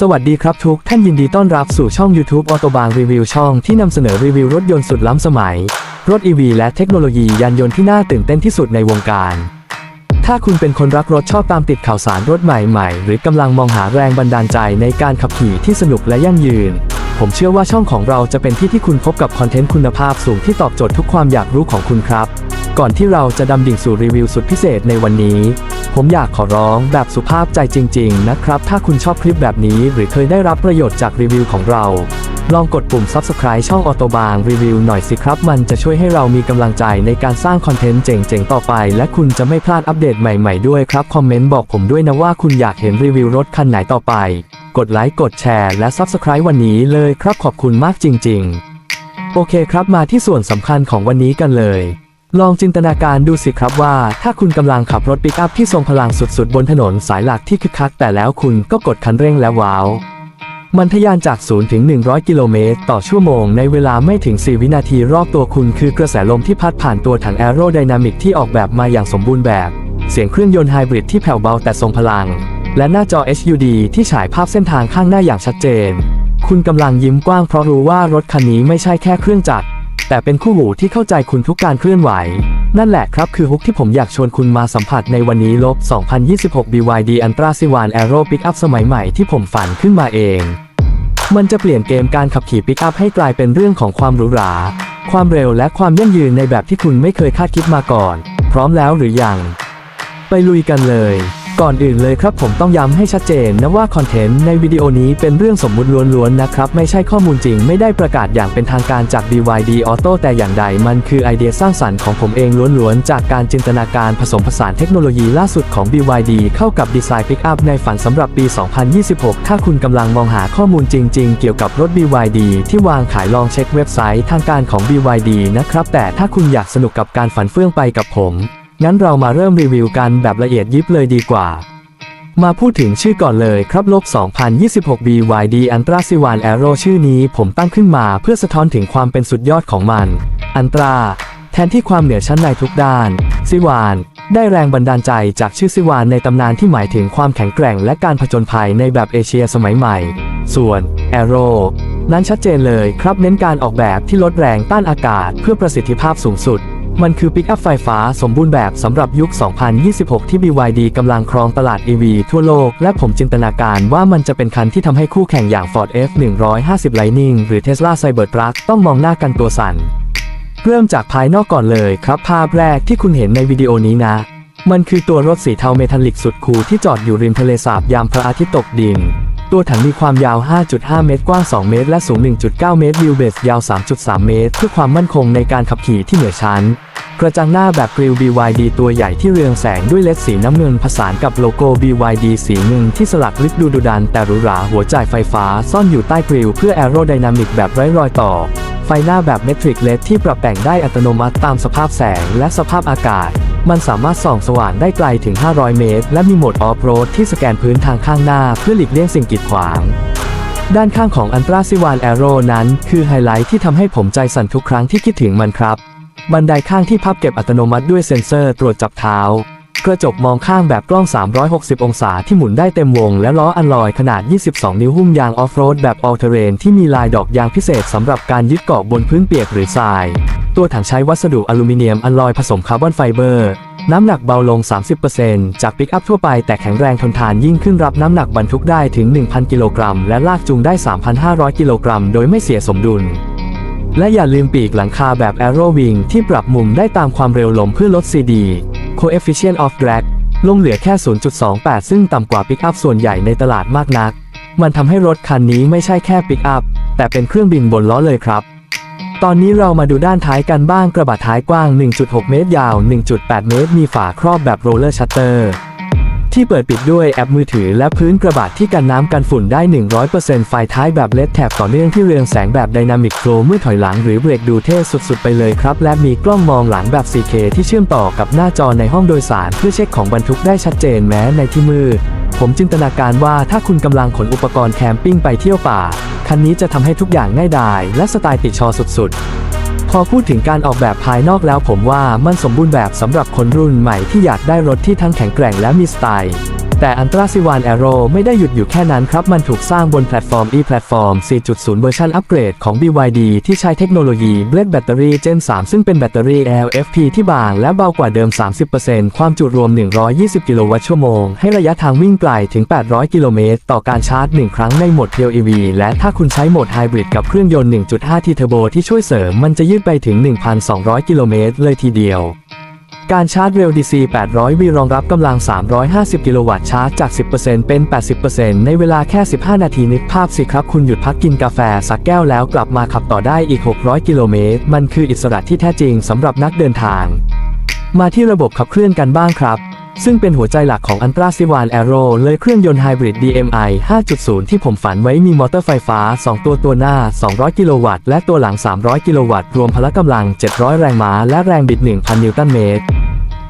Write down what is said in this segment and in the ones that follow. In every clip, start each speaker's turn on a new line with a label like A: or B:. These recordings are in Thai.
A: สวัสดีครับทุกท่านยินดีต้อนรับสู่ช่อง YouTube ออโตบางรีวิวช่องที่นำเสนอรีวิวรถยนต์สุดล้ำสมัย รถ EV และเทคโนโลยียานยนต์ที่น่าตื่นเต้นที่สุดในวงการ ถ้าคุณเป็นคนรักรถชอบตามติดข่าวสารรถใหม่ๆ หรือกำลังมองหาแรงบันดาลใจในการขับขี่ที่สนุกและยั่งยืน ผมเชื่อว่าช่องของเราจะเป็นที่ที่คุณพบกับคอนเทนต์คุณภาพสูงที่ตอบโจทย์ทุกความอยากรู้ของคุณครับ ก่อนที่เราจะดำดิ่งสู่รีวิวสุดพิเศษในวันนี้ ผมอยากขอร้องแบบสุภาพใจจริง ๆ นะครับ ถ้าคุณชอบคลิปแบบนี้หรือเคยได้รับประโยชน์จากรีวิวของเรา ลองกดปุ่ม subscribe ช่องออโตบางรีวิวหน่อยสิครับ มันจะช่วยให้เรามีกำลังใจในการสร้างคอนเทนต์เจ๋งๆ ต่อไป และคุณจะไม่พลาดอัปเดตใหม่ๆด้วยครับ คอมเมนต์บอกผมด้วยนะว่าคุณอยากเห็นรีวิวรถคันไหนต่อไป กดไลค์กดแชร์และ subscribe วันนี้เลยครับขอบคุณมากจริง ๆ โอเคครับมาที่ส่วนสำคัญของวันนี้กันเลย ลองจินตนาการดูสิครับว่า ถ้าคุณกำลังขับรถปิกอัพที่ทรงพลังสุดๆ บนถนนสายหลักที่คึกคัก แต่แล้วคุณก็กดคันเร่งแล้วว้าว มันทะยานจาก 0 ถึง 100 กิโลเมตร ต่อชั่วโมง ในเวลาไม่ถึง 4 วินาทีรอบตัวคุณคือกระแสลมที่พัดผ่านตัวถังแอโรไดนามิกที่ออกแบบมาอย่างสมบูรณ์แบบ เสียงเครื่องยนต์ไฮบริดที่แผ่วเบาแต่ทรงพลัง และหน้าจอ HUD ที่ฉายภาพเส้นทางข้างหน้าอย่างชัดเจน คุณกำลังยิ้มกว้างเพราะรู้ว่ารถคันนี้ไม่ใช่แค่เครื่องจักร แต่เป็นคู่หูที่เข้าใจคุณทุกการเคลื่อนไหว นั่นแหละครับคือฮุกที่ผมอยากชวนคุณมาสัมผัสในวันนี้ลบ 2026 BYD Ultra C1 Aero Pickup สมัยใหม่ที่ผมฝันขึ้นมาเอง มันจะเปลี่ยนเกมการขับขี่ปิกอัพให้กลายเป็นเรื่องของความหรูหรา ความเร็วและความยั่งยืนในแบบที่คุณไม่เคยคาดคิดมาก่อน พร้อมแล้วหรือยัง ไปลุยกันเลย ก่อนอื่นเลยครับผมต้องย้ำให้ชัดเจนนะว่าคอนเทนต์ในวิดีโอนี้เป็นเรื่องสมมุติล้วนๆนะครับไม่ใช่ข้อมูลจริงไม่ได้ประกาศอย่างเป็นทางการจาก BYD Auto แต่อย่างใดมันคือไอเดียสร้างสรรค์ของผมเองล้วนๆ จากการจินตนาการผสมผสานเทคโนโลยีล่าสุดของ BYD เข้ากับดีไซน์ปิกอัพในฝันสำหรับปี 2026 ถ้าคุณกำลังมองหาข้อมูลจริง ๆ เกี่ยวกับรถ BYD ที่วางขายลองเช็คเว็บไซต์ทางการของ BYD นะครับแต่ถ้าคุณอยากสนุกกับการฝันเฟื่องไปกับผม งั้นเรามาเริ่มรีวิวกันแบบละเอียดยิบเลยดีกว่า มาพูดถึงชื่อก่อนเลยครับลบ2026 BYD Ultra C1 Aero ชื่อนี้ผมตั้งขึ้นมาเพื่อสะท้อนถึงความเป็นสุดยอดของมัน อันตรา แทนที่ความเหนือชั้นในทุกด้าน ซิวานได้แรงบันดาลใจจากชื่อซิวานในตำนานที่หมายถึงความแข็งแกร่งและการผจญภัยในแบบเอเชียสมัยใหม่ ส่วน Aero นั้นชัดเจนเลยครับเน้นการออกแบบที่ลดแรงต้านอากาศเพื่อประสิทธิภาพสูงสุด มันคือปิกอัพไฟฟ้าสมบูรณ์แบบสำหรับยุค 2026 ที่ BYD กำลังครองตลาด EV ทั่วโลก และผมจินตนาการว่ามันจะเป็นคันที่ทำให้คู่แข่งอย่าง Ford F150 Lightning หรือ Tesla Cybertruck ต้องมองหน้ากันตัวสั่น เริ่มจากภายนอกก่อนเลยครับภาพแรกที่คุณเห็นในวิดีโอนี้นะ มันคือตัวรถสีเทาเมทัลลิกสุดคูลที่จอดอยู่ริมทะเลสาบยามพระอาทิตย์ตกดิน ตัวถังมีความยาว 5.5 เมตร กว้าง 2 เมตร และสูง 1.9 เมตร วิวเบสยาว 3.3 เมตร เพื่อความมั่นคงในการขับขี่ที่เหนือชั้น กระจังหน้าแบบกริล BYD ตัวใหญ่ที่เรืองแสงด้วยเลดสีน้ำเงินผสานกับโลโก้ BYD สีเงินที่สลักลึกดูดุดันแต่หรูหราหัวจ่ายไฟฟ้าซ่อนอยู่ใต้กริลเพื่อแอโรไดนามิกแบบไร้รอยต่อ ไฟหน้าแบบเมทริกเลดที่ปรับแต่งได้อัตโนมัติตามสภาพแสงและสภาพอากาศ มันสามารถส่องสว่างได้ไกลถึง 500 เมตร และมีโหมดออฟโรดที่สแกนพื้นทางข้างหน้าเพื่อหลีกเลี่ยงสิ่งกีดขวาง ด้านข้างของอันตราซิวานแอโรนั้นคือไฮไลท์ที่ทำให้ผมใจสั่นทุกครั้งที่คิดถึงมันครับ บันไดข้างที่พับเก็บอัตโนมัติด้วยเซ็นเซอร์ตรวจจับเท้า กระจกมองข้างแบบกล้อง 360 องศาที่หมุนได้เต็มวง และล้ออัลลอยขนาด 22 นิ้วหุ้มยางออฟโรดแบบออลเทเรนที่มีลายดอกยางพิเศษสำหรับการยึดเกาะบนพื้นเปียกหรือทราย ตัวถังใช้วัสดุอลูมิเนียมอัลลอยผสมคาร์บอนไฟเบอร์ น้ำหนักเบาลง 30%จากปิกอัพทั่วไปแต่แข็งแรงทนทานยิ่งขึ้นรับน้ำหนักบรรทุกได้ถึง 1,000 กิโลกรัม และลากจูงได้ 3,500 กิโลกรัม โดยไม่เสียสมดุลและอย่าลืมปีกหลังคาแบบ Aero Wing ที่ปรับมุมได้ตามความเร็วลมเพื่อลด CD Coefficient of Drag ลงเหลือแค่ 0.28 ซึ่งต่ำกว่าปิกอัพส่วนใหญ่ในตลาดมากนัก มันทำให้รถคันนี้ไม่ใช่แค่ปิกอัพแต่เป็นเครื่องบินบนล้อเลยครับ ตอนนี้เรามาดูด้านท้ายกันบ้างกระบะท้ายกว้าง 1.6 เมตรยาว 1.8 เมตร มีฝาครอบแบบโรลเลอร์ชัตเตอร์ ที่เปิดปิดด้วยแอปมือถือและพื้นกระบะที่กันน้ำกันฝุ่นได้ 100%ไฟท้ายแบบเลดแถบต่อเนื่องที่เรืองแสงแบบไดนามิกโฟลเมื่อถอยหลังหรือเบรกดูเท่สุดๆ ไปเลยครับ และมีกล้องมองหลังแบบ 4K ที่เชื่อมต่อกับหน้าจอในห้องโดยสาร เพื่อเช็คของบรรทุกได้ชัดเจนแม้ในที่มืดผมจินตนาการว่าถ้าคุณกำลังขนอุปกรณ์แคมปิ้งไปเที่ยวป่า คันนี้จะทำให้ทุกอย่างง่ายดายและสไตล์ติดชอสุดๆ พอพูดถึงการออกแบบภายนอกแล้วผมว่ามันสมบูรณ์แบบสำหรับคนรุ่นใหม่ที่อยากได้รถที่ทั้งแข็งแกร่งและมีสไตล์ แต่อันตราซิวานแอโรไม่ได้หยุดอยู่แค่นั้นครับ มันถูกสร้างบนแพลตฟอร์ม e-platform 4.0 เวอร์ชันอัปเกรดของ BYD ที่ใช้เทคโนโลยี Blade Battery Gen 3 ซึ่งเป็นแบตเตอรี่ LFP ที่บางและเบากว่าเดิม 30%ความจุรวม 120 กิโลวัตต์ชั่วโมง ให้ระยะทางวิ่งไกลถึง 800 กิโลเมตร ต่อการชาร์จ 1 ครั้งในโหมด Pure EV และถ้าคุณใช้โหมดไฮบริดกับเครื่องยนต์ 1.5T Turbo ที่ช่วยเสริมมันจะยืดไปถึง 1,200 กิโลเมตรเลยทีเดียว การชาร์จเร็ว DC 800 V รองรับกำลัง 350 กิโลวัตต์ชาร์จจาก 10%เป็น 80%ในเวลาแค่ 15 นาทีนึกภาพสิครับ คุณหยุดพักกินกาแฟ สักแก้วแล้วกลับมาขับต่อได้อีก 600 กิโลเมตร มันคืออิสระที่แท้จริงสำหรับนักเดินทาง มาที่ระบบขับเคลื่อนกันบ้างครับ ซึ่งเป็นหัวใจหลักของอันตราซิวานแอโรเลยเครื่องยนต์ไฮบริด DMI 5.0 ที่ผมฝันไว้มีมอเตอร์ไฟฟ้า 2 ตัวตัวหน้า 200 กิโลวัตต์และตัวหลัง 300 กิโลวัตต์รวมพละกำลัง 700 แรงม้าและแรงบิด 1,000 นิวตันเมตร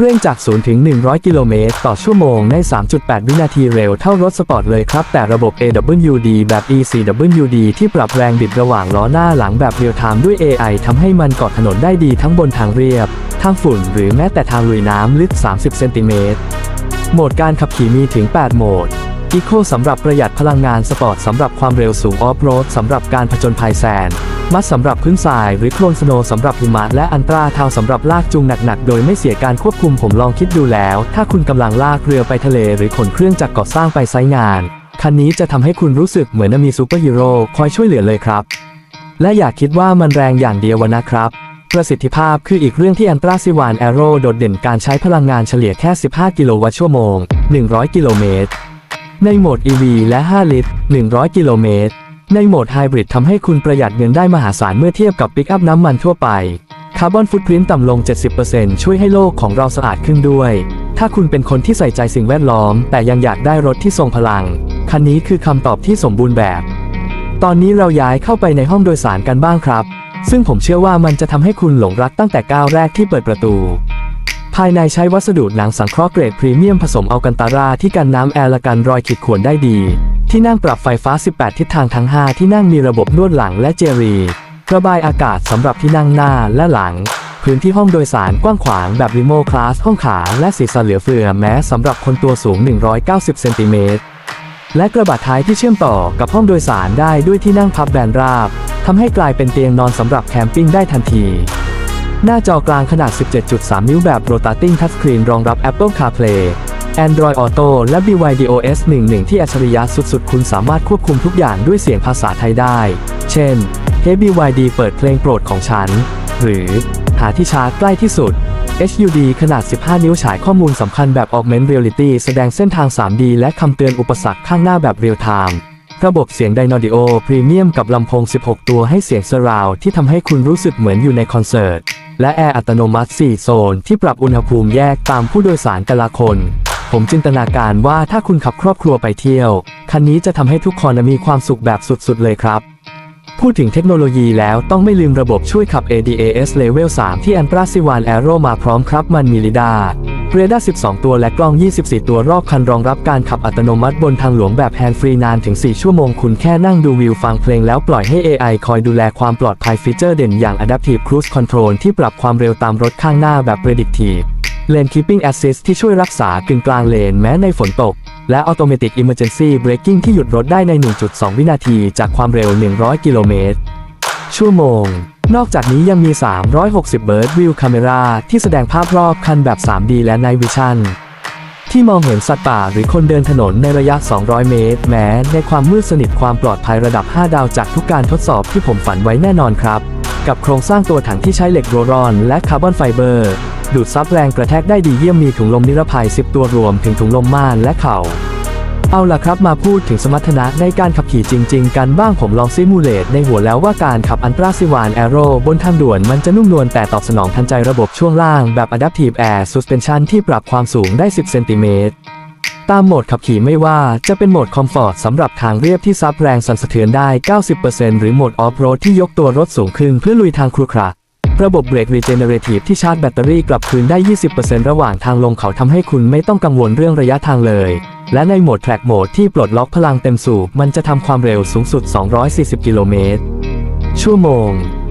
A: เร่งจาก 0 ถึง 100 กิโลเมตรต่อชั่วโมงใน 3.8 วินาทีเร็วเท่ารถสปอร์ตเลยครับ แต่ระบบ AWD แบบ ECWD ที่ปรับแรงบิดระหว่างล้อหน้าหลังแบบเรียลไทม์ด้วย AI ทำให้มันเกาะถนนได้ดีทั้งบนทางเรียบ ทางฝุ่นหรือแม้แต่ทางลุยน้ำลึก 30 เซนติเมตรโหมดการขับขี่มีถึง 8 โหมด Eco สำหรับประหยัดพลังงานสปอร์ตสำหรับความเร็วสูงออฟโรดสำหรับการผจญภัยแซนมัดสำหรับพื้นทรายหรือโคลนสโนสำหรับหิมะและอันตราทาวสำหรับลากจูงหนักๆ โดยไม่เสียการควบคุมผมลองคิดดูแล้ว ถ้าคุณกำลังลากเรือไปทะเลหรือขนเครื่องจากก่อสร้างไปไซงาน คันนี้จะทำให้คุณรู้สึกเหมือนมีซูเปอร์ฮีโร่คอยช่วยเหลือเลยครับ และอย่าคิดว่ามันแรงอย่างเดียวนะครับประสิทธิภาพคืออีกเรื่องที่อันตราซิวานแอโรโดดเด่นการใช้พลังงานเฉลี่ยแค่ 15 กิโลวัตต์ชั่วโมง 100 กิโลเมตร ในโหมด EV และ 5 ลิตร 100 กิโลเมตร ในโหมดไฮบริดทำให้คุณประหยัดเงินได้มหาศาลเมื่อเทียบกับปิกอัพน้ำมันทั่วไปคาร์บอนฟุตพริ้นต่ำลง 70%ช่วยให้โลกของเราสะอาดขึ้นด้วย ถ้าคุณเป็นคนที่ใส่ใจสิ่งแวดล้อม แต่ยังอยากได้รถที่ทรงพลัง คันนี้คือคำตอบที่สมบูรณ์แบบ ตอนนี้เราย้ายเข้าไปในห้องโดยสารกันบ้างครับ ซึ่งผมเชื่อว่ามันจะทำให้คุณหลงรักตั้งแต่ก้าวแรกที่เปิดประตู ภายในใช้วัสดุหนังสังเคราะห์เกรดพรีเมียมผสมอัลกันตาราที่กันน้ำแอร์และกันรอยขีดข่วนได้ดี ที่นั่งปรับไฟฟ้า 18 ทิศทางทั้ง 5 ที่นั่งมีระบบนวดหลังและเจรีระบายอากาศสำหรับที่นั่งหน้าและหลัง พื้นที่ห้องโดยสารกว้างขวางแบบรีโมคลาสห้องขาและสีสันเหลือเฟือแม้สำหรับคนตัวสูง 190 เซนติเมตรและกระบะท้ายที่เชื่อมต่อกับห้องโดยสารได้ด้วยที่นั่งพับแบนราบทำให้กลายเป็นเตียงนอนสำหรับแคมปิ้งได้ทันที หน้าจอกลางขนาด 17.3 นิ้วแบบ Rotating Touchscreen รองรับ Apple CarPlay Android Auto และ BYD OS 11 ที่อัจฉริยะสุดๆ คุณสามารถควบคุมทุกอย่างด้วยเสียงภาษาไทยได้ เช่น Hey BYD เปิดเพลงโปรดของฉัน หรือหาที่ชาร์จใกล้ที่สุด HUD ขนาด 15 นิ้วฉายข้อมูลสำคัญแบบ Augment Reality แสดงเส้นทาง 3D และคำเตือนอุปสรรคข้างหน้าแบบ Real Time ระบบเสียง Dynaudio Premium กับลำโพง 16 ตัวให้เสียง Surround ที่ทำให้คุณรู้สึกเหมือนอยู่ในคอนเสิร์ต และแอร์อัตโนมัติ 4 โซน ที่ปรับอุณหภูมิแยกตามผู้โดยสารแต่ละคน ผมจินตนาการว่าถ้าคุณขับครอบครัวไปเที่ยว คันนี้จะทำให้ทุกคนมีความสุขแบบสุดๆเลยครับ พูดถึงเทคโนโลยีแล้วต้องไม่ลืมระบบช่วยขับ ADAS Level 3 ที่ Antra s i w a n Aero มาพร้อมครับมันมีลิดาเรดาร์ 12 ตัวและกล้อง 24 ตัวรอบคันรองรับการขับอัตโนมัติบนทางหลวงแบบแฮนด์ฟรีนานถึง 4 ชั่วโมงคุณแค่นั่งดูวิวฟังเพลงแล้วปล่อยให้ AI คอยดูแลความปลอดภัยฟีเจอร์เด่นอย่าง Adaptive Cruise Control ที่ปรับความเร็วตามรถข้างหน้าแบบ Predictive Lane Keeping Assist ที่ช่วยรักษากึ่งกลางเลนแม้ในฝนตก และ Automatic Emergency Braking ที่หยุดรถได้ใน 1.2 วินาทีจากความเร็ว 100 กิโลเมตร ชั่วโมง นอกจากนี้ยังมี 360 Bird View Camera ที่แสดงภาพรอบคันแบบ 3D และ Night Vision ที่มองเห็นสัตว์ป่าหรือคนเดินถนนในระยะ 200 เมตร แม้ในความมืดสนิทความปลอดภัยระดับ 5 ดาวจากทุกการทดสอบที่ผมฝันไว้แน่นอนครับ กับโครงสร้างตัวถังที่ใช้เหล็กโรลอน และคาร์บอนไฟเบอร์ ดูดซับแรงกระแทกได้ดีเยี่ยมมีถุงลมนิรภัย 10 ตัวรวมถึงถุงลมม่านและเข่า เอาล่ะครับมาพูดถึงสมรรถนะในการขับขี่จริง ๆ กันบ้างผมลองซิมูเลตในหัวแล้วว่าการขับอันตราซิวานแอโรบนทางด่วนมันจะนุ่มนวลแต่ตอบสนองทันใจระบบช่วงล่างแบบ Adaptive Air Suspension ที่ปรับความสูงได้ 10 เซนติเมตรตามโหมดขับขี่ไม่ว่าจะเป็นโหมดคอมฟอร์ตสำหรับทางเรียบที่ซับแรงสั่นสะเทือนได้ 90%หรือโหมดออฟโรดที่ยกตัวรถสูงขึ้นเพื่อลุยทางครุขระ ระบบเบรก Regenerative ที่ชาร์จแบตเตอรี่กลับคืนได้ 20%ระหว่างทางลงเขาทำให้คุณไม่ต้องกังวลเรื่องระยะทางเลย และในโหมด Track Mode ที่ปลดล็อกพลังเต็มสูบมันจะทำความเร็วสูงสุด 240 กิโลเมตรชั่วโมง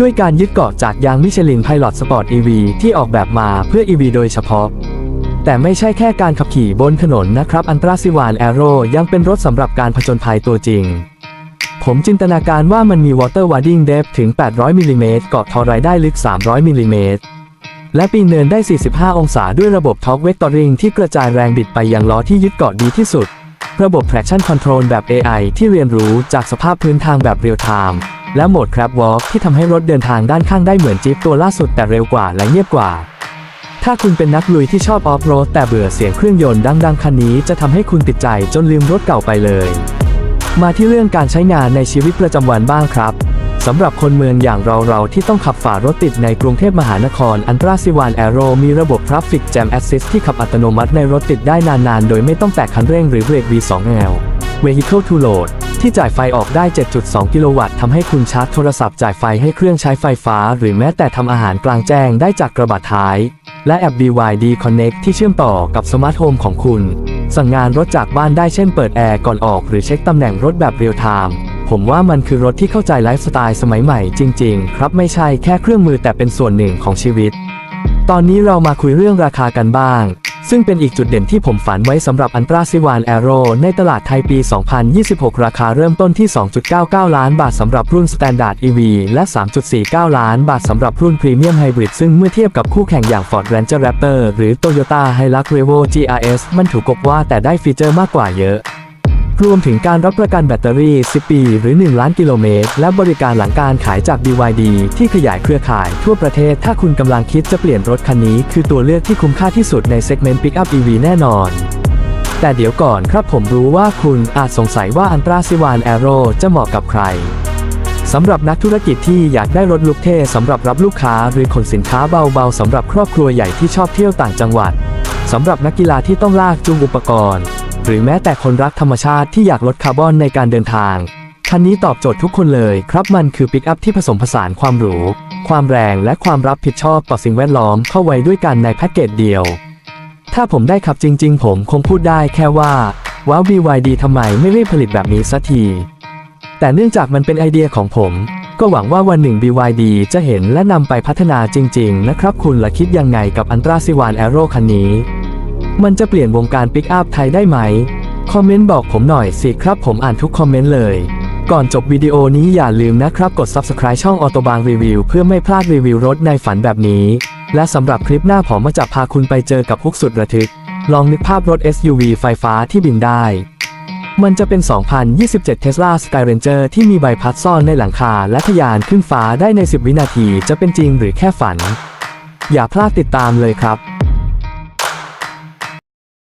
A: ด้วยการยึดเกาะจากยางมิชลิน Pilot Sport EV ที่ออกแบบมาเพื่อ EV โดยเฉพาะ แต่ไม่ใช่แค่การขับขี่บนถนนนะครับอันตราซิวานแอโรยังเป็นรถสำหรับการผจญภัยตัวจริง ผมจินตนาการว่ามันมี Water Wading Depth ถึง 800มิลลิเมตรเกาะทอไรได้ลึก 300มิลลิเมตรและปีนเนินได้ 45 องศาด้วยระบบ Torque Vectoring ที่กระจายแรงบิดไปยังล้อที่ยึดเกาะดีที่สุด ระบบ Traction Control แบบ AI ที่เรียนรู้จากสภาพพื้นทางแบบเรียลไทม์และโหมด Crab Walk ที่ทำให้รถเดินทางด้านข้างได้เหมือนจิ๊บตัวล่าสุดแต่เร็วกว่าและเงียบกว่าถ้าคุณเป็นนักลุยที่ชอบออฟโรดแต่เบื่อเสียงเครื่องยนต์ดังๆคันนี้จะทำให้คุณติดใจจนลืมรถเก่าไปเลย มาที่เรื่องการใช้งานในชีวิตประจำวันบ้างครับสำหรับคนเมืองอย่างเราๆที่ต้องขับฝ่ารถติดในกรุงเทพมหานครอันตราซิวานแอโรมีระบบ Traffic Jam Assist ที่ขับอัตโนมัติในรถติดได้นานๆ โดยไม่ต้องแตะคันเร่งหรือเบรก V2L Vehicle to Load ที่จ่ายไฟออกได้ 7.2 กิโลวัตต์ทำให้คุณชาร์จโทรศัพท์จ่ายไฟให้เครื่องใช้ไฟฟ้า หรือแม้แต่ทำอาหารกลางแจ้งได้จากกระบะท้าย และแอป BYD Connect ที่เชื่อมต่อกับสมาร์ทโฮมของคุณ สั่งงานรถจากบ้านได้เช่นเปิดแอร์ก่อนออกหรือเช็คตำแหน่งรถแบบเรียลไทม์ผมว่ามันคือรถที่เข้าใจไลฟ์สไตล์สมัยใหม่จริง ๆ ครับไม่ใช่แค่เครื่องมือแต่เป็นส่วนหนึ่งของชีวิต ตอนนี้เรามาคุยเรื่องราคากันบ้าง ซึ่งเป็นอีกจุดเด่นที่ผมฝันไว้สำหรับอันตราซิวานแอโรในตลาดไทยปี 2026 ราคาเริ่มต้นที่ 2.99 ล้านบาทสำหรับรุ่น Standard EV และ 3.49 ล้านบาทสำหรับรุ่นพรีเมียมไฮบริดซึ่งเมื่อเทียบกับคู่แข่งอย่าง Ford Ranger Raptor หรือ Toyota Hilux Revo GRS มันถูกกบว่าแต่ได้ฟีเจอร์มากกว่าเยอะ รวมถึงการรับประกันแบตเตอรี่ 10 ปี หรือ 1 ล้านกิโลเมตร และบริการหลังการขายจาก BYD ที่ขยายเครือข่ายทั่วประเทศ ถ้าคุณกำลังคิดจะเปลี่ยนรถคันนี้ คือตัวเลือกที่คุ้มค่าที่สุดในเซกเมนต์ Pickup EV แน่นอนแต่เดี๋ยวก่อนครับผมรู้ว่าคุณอาจสงสัยว่าอันตราซิวานแอโรจะเหมาะกับใคร สำหรับนักธุรกิจที่อยากได้รถลุกเท่สำหรับรับลูกค้าหรือขนสินค้าเบาๆสำหรับครอบครัวใหญ่ที่ชอบเที่ยวต่างจังหวัด สำหรับนักกีฬาที่ต้องลากจูงอุปกรณ์ หรือแม้แต่คนรักธรรมชาติที่อยากลดคาร์บอนในการเดินทาง คันนี้ตอบโจทย์ทุกคนเลยครับมันคือปิกอัพที่ผสมผสานความหรู ความแรงและความรับผิดชอบต่อสิ่งแวดล้อมเข้าไว้ด้วยกันในแพ็กเกจเดียว ถ้าผมได้ขับจริง ๆ ผมคงพูดได้แค่ว่าว้าว BYD ทำไมไม่รีบผลิตแบบนี้สักที แต่เนื่องจากมันเป็นไอเดียของผม ก็หวังว่าวันหนึ่ง BYD จะเห็นและนำไปพัฒนาจริง ๆ นะครับคุณละคิดยังไงกับอันตราซิวานแอโรคันนี้ มันจะเปลี่ยนวงการปิกอัพไทยได้ไหม คอมเมนต์บอกผมหน่อยสิครับผมอ่านทุกคอมเมนต์เลย ก่อนจบวิดีโอนี้อย่าลืมนะครับกด Subscribe ช่องออโตบางรีวิวเพื่อไม่พลาดรีวิวรถในฝันแบบนี้ และสำหรับคลิปหน้าผมมาจะพาคุณไปเจอกับฮุกสุดระทึก ลองนึกภาพรถ SUV ไฟฟ้าที่บินได้มันจะเป็น 2027 Tesla Skyranger ที่มีใบพัดซ่อนในหลังคาและทะยานขึ้นฟ้าได้ใน 10 วินาที จะเป็นจริงหรือแค่ฝัน อย่าพลาดติดตามเลยครับ